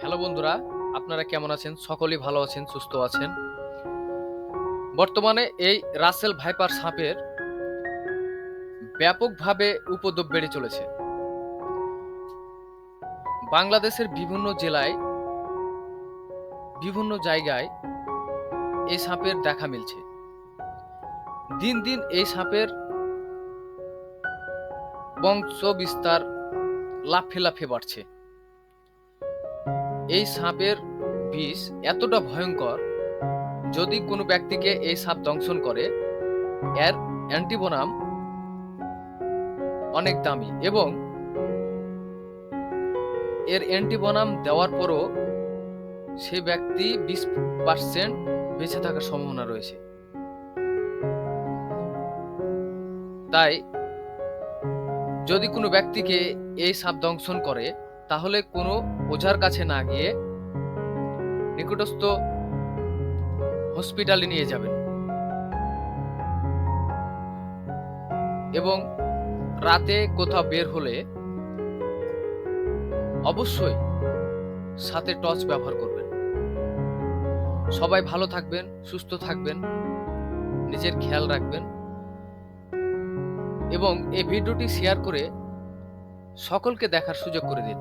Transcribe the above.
Hello বন্ধুরা, আপনারা কেমন আছেন? সকলেই ভালো আছেন, সুস্থ আছেন। বর্তমানে এই রাসেল ভাইপার সাপের ব্যাপকভাবে উপদ্রব বেড়ে চলেছে। বাংলাদেশের বিভিন্ন জেলায়, বিভিন্ন জায়গায় এই সাপের দেখা মিলছে। দিন দিন এই সাপের বংশ বিস্তার লাফে লাফে বাড়ছে। এই সাপের বিষ এতটা ভয়ঙ্কর, যদি কোনো ব্যক্তিকে এই সাপ দংশন করে, এর অ্যান্টিবোনাম অনেক দামি এবং এর অ্যান্টিবোনাম দেওয়ার পরও সে ব্যক্তি বিশ পার্সেন্ট বেঁচে থাকার সম্ভাবনা রয়েছে। তাই যদি কোনো ব্যক্তিকে এই সাপ দংশন করে তাহলে কোনো ওঝার কাছে না গিয়ে নিকটস্থ হসপিটালে নিয়ে যাবেন। এবং রাতে কোথাও বের হলে অবশ্যই সাথে টর্চ ব্যবহার করবেন। সবাই ভালো থাকবেন, সুস্থ থাকবেন, নিজের খেয়াল রাখবেন। এবং এই ভিডিওটি শেয়ার করে সকলকে দেখার সুযোগ করে দিন।